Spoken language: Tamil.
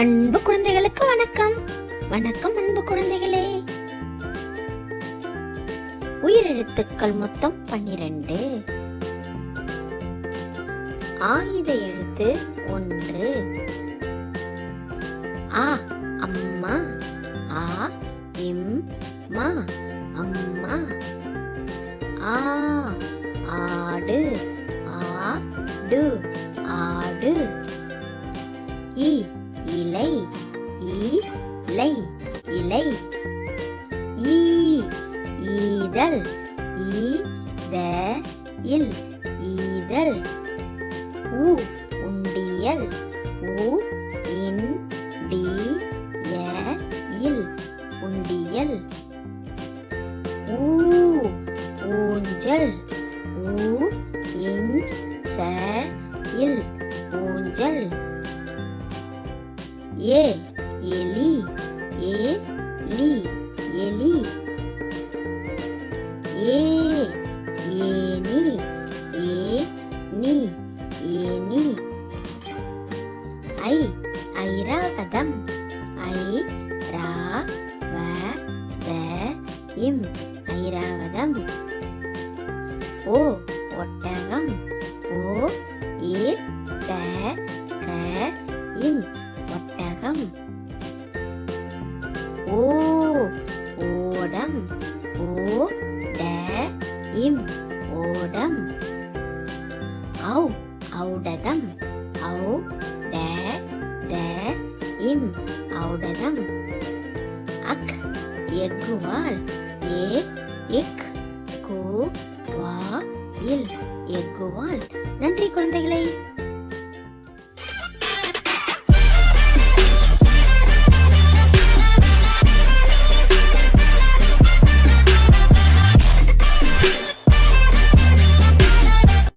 அன்பு குழந்தைகளுக்கு வணக்கம். வணக்கம் அன்பு குழந்தைகளே. உயிரெழுத்துக்கள் மொத்தம் பன்னிரண்டு. ஆயுத எழுத்து ஒன்று. ஆ அம்மா. ஆ இம் மா. அம்மா. ஆ ஆடு. ஆடு ஆடு. இ இலை இலை இலை. ஈ ஈதல் ஈ த இல் ஈதல். உ உண்டியல் உ இன் டி ய இல் உண்டியல். ஊ ஊஞ்சல் ஊ இஞ்ச் ச இல் ஊஞ்சல். ஏ எலி ஏ லி எலி. ஏ ஏனி ஏ நீ ஏனி ஐ ஐராவதம். ஐ ரா வ த இம் ஐராவதம். ஓ ஓ ஓடம் ஓ ட இம் ஓடம். ஔ ஔடதம் ஔ ட த இம் ஔடதம். அக் எக்குவால் ஏ இக் கு வா இல் எக்குவால் நன்றி குழந்தைகளை.